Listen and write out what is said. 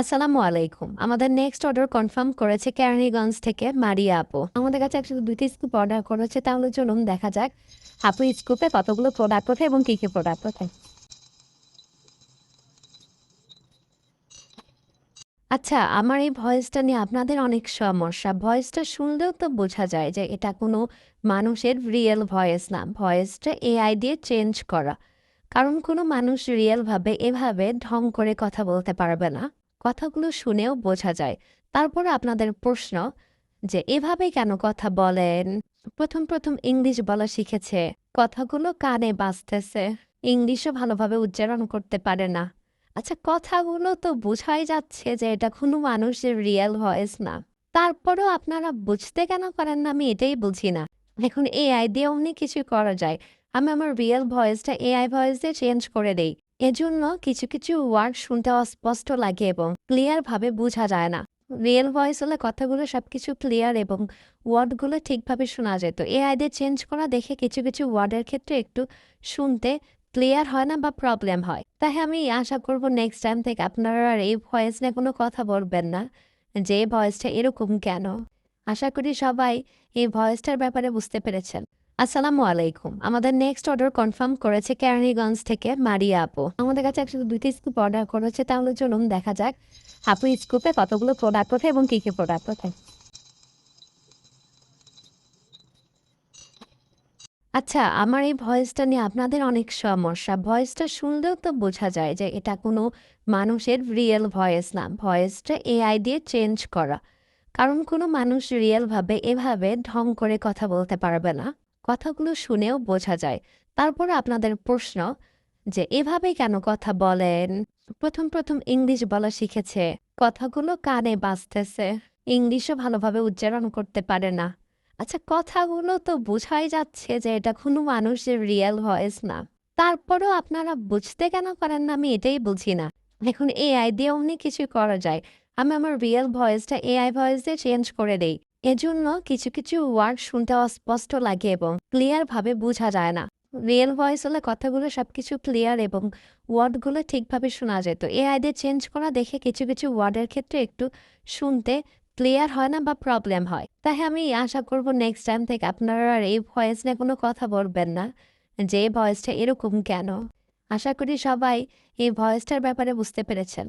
আসসালামু আলাইকুম। আমাদের নেক্সট অর্ডার কনফার্ম করেছে কেরানীগঞ্জ থেকে মারিয়া আপু। আমাদের কাছে একসাথে দুইটি স্কুপ অর্ডার করেছে, তাহলে চলুন দেখা যাক আপু স্কুপে কতগুলো প্রোডাক্ট ওঠে এবং কী কী প্রোডাক্ট ওঠে। আচ্ছা আমার এই ভয়েসটা নিয়ে আপনাদের অনেক সমস্যা। ভয়েসটা শুনলেও তো বোঝা যায় যে এটা কোনো মানুষের রিয়েল ভয়েস না। ভয়েসটা এআই দিয়ে চেঞ্জ করা। কারণ কোনো মানুষ রিয়েলভাবে এভাবে ঢং করে কথা বলতে পারবে না। কথাগুলো শুনেও বোঝা যায়। তারপরে আপনাদের প্রশ্ন যে, এভাবে কেন কথা বলেন? প্রথম প্রথম ইংলিশ বলা শিখেছে। কথাগুলো কানে বাঁচতেছে ইংলিশও ভালোভাবে উচ্চারণ করতে পারে না। আচ্ছা কথাগুলো তো বোঝাই যাচ্ছে যে, এটা কোনো মানুষের রিয়েল ভয়েস না। তারপরেও আপনারা বুঝতে কেন পারেন না, আমি এটাই বুঝি না। এখন এআই দিয়ে অনেক কিছু করা যায়। আমি আমার রিয়েল ভয়েসটা এআই ভয়েস দিয়ে চেঞ্জ করে দেই। এজন্য কিছু কিছু ওয়ার্ড শুনতে অস্পষ্ট লাগে এবং ক্লিয়ারভাবে বোঝা যায় না। রিয়েল ভয়েস হলে কথাগুলো সবকিছু ক্লিয়ার এবং ওয়ার্ডগুলো ঠিকভাবে শোনা যেত এআই দিয়ে চেঞ্জ করা দেখে কিছু কিছু ওয়ার্ডের ক্ষেত্রে একটু শুনতে ক্লিয়ার হয় না বা প্রবলেম হয়। তাই আমি আশা করব নেক্সট টাইম থেকে আপনারা আর এই ভয়েস নিয়ে কোনো কথা বলবেন না, যে ভয়েসটা এরকম কেন? আশা করি সবাই এই ভয়েসটার ব্যাপারে বুঝতে পেরেছেন। আসসালামু আলাইকুম। আমাদের নেক্সট অর্ডার কনফার্ম করেছে কেরানীগঞ্জ থেকে মারিয়া আপু। আমাদের কাছে একসাথে দুইটি স্কুপ অর্ডার করেছে, তাহলে চলুন দেখা যাক আপু স্কুপে কতগুলো প্রোডাক্ট ওঠে এবং কী কী প্রোডাক্ট ওঠে। আচ্ছা আমার এই ভয়েসটা নিয়ে আপনাদের অনেক সমস্যা। ভয়েসটা শুনলেও তো বোঝা যায় যে এটা কোনো মানুষের রিয়েল ভয়েস না। ভয়েসটা এআই দিয়ে চেঞ্জ করা। কারণ কোনো মানুষ রিয়েলভাবে এভাবে ঢং করে কথা বলতে পারবে না। কথাগুলো শুনেও বোঝা যায়। তারপর আপনাদের প্রশ্ন যে এভাবে কেন কথা বলেন? প্রথম প্রথম ইংলিশ বলা শিখেছে। কথাগুলো কানে বাজতেছে। ইংলিশও ভালোভাবে উচ্চারণ করতে পারে না। আচ্ছা কথাগুলো তো বোঝাই যাচ্ছে যে, এটা কোনো মানুষের রিয়েল ভয়েস না। তারপরেও আপনারা বুঝতে কেন পারেন না? আমি এটাই বুঝি না। এখন এআই দিয়ে অনেক কিছু করা যায়। আমি আমার রিয়েল ভয়েসটা এআই ভয়েস দিয়ে চেঞ্জ করে দেই। এজন্য কিছু কিছু ওয়ার্ড শুনতে অস্পষ্ট লাগে এবং ক্লিয়ারভাবে বোঝা যায় না। রিয়েল ভয়েস হলে কথাগুলো সবকিছু ক্লিয়ার এবং ওয়ার্ডগুলো ঠিকভাবে শোনা যেত এআই দিয়ে চেঞ্জ করা দেখে কিছু কিছু ওয়ার্ডের ক্ষেত্রে একটু শুনতে ক্লিয়ার হয় না বা প্রবলেম হয়। তাই আমি আশা করব নেক্সট টাইম থেকে আপনারা আর এই ভয়েস নিয়ে কোনো কথা বলবেন না, যে ভয়েসটা এরকম কেন? আশা করি সবাই এই ভয়েসটার ব্যাপারে বুঝতে পেরেছেন।